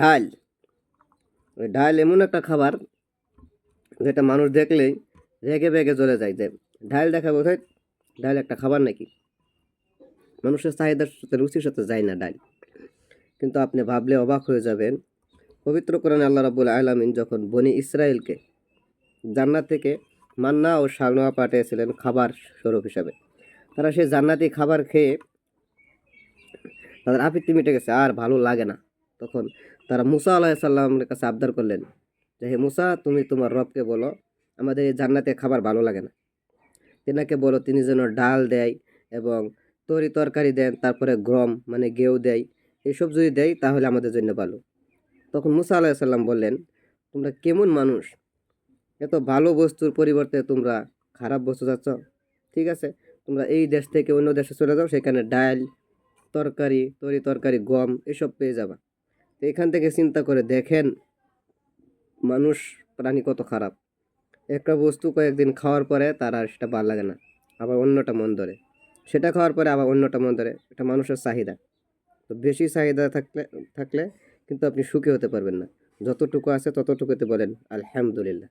ডাল। ডাল এমন একটা খাবার যেটা মানুষ দেখলেই রেগে বেগে চলে যায় যে, ডাল দেখা বোধ ডাল একটা খাবার নাকি? মানুষের চাহিদার সাথে, রুচির সাথে যায় না ডাল। কিন্তু আপনি ভাবলে অবাক হয়ে যাবেন, পবিত্র কোরআনে আল্লাহ রাবুল আলমিন যখন বনি ইসরায়েলকে জান্নাত থেকে মান্না ও শালনোয়া পাঠিয়েছিলেন খাবার স্বরূপ হিসাবে, তারা সেই জান্নাতি খাবার খেয়ে তাদের আপত্তি মিটে গেছে, আর ভালো লাগে না। তখন তারা মুসা আলাহিসাল্লামের কাছে আবদার করলেন যে, হে মুসা, তুমি তোমার রবকে বলো, আমাদের এই জান্নাতে খাবার ভালো লাগে না। তেনাকে বলো, তিনি যেন ডাল দেয় এবং তরি তরকারি দেন, তারপরে গম মানে গেউ দেয়, এসব যদি দেয়, তাহলে আমাদের জন্য ভালো। তখন মুসা আলাহিসাল্লাম বললেন, তোমরা কেমন মানুষ? এত ভালো বস্তুর পরিবর্তে তোমরা খারাপ বস্তু চাচ্ছ ঠিক আছে, তোমরা এই দেশ থেকে অন্য দেশে চলে যাও, সেখানে ডাল, তরকারি, তরি তরকারি, গম, এসব পেয়ে যাবা। তো এখান থেকে চিন্তা করে দেখেন মানুষ, প্রাণী কত খারাপ। একটা বস্তু কয়েকদিন খাওয়ার পরে তার আর সেটা ভালো লাগে না, আবার অন্যটা মন ধরে। সেটা খাওয়ার পরে আবার অন্যটা মন ধরে, এটা মানুষের চাহিদা। তো বেশি চাহিদা থাকলে থাকলে কিন্তু আপনি সুখী হতে পারবেন না। যতটুকু আছে ততটুকুতে বলেন, আলহামদুলিল্লাহ।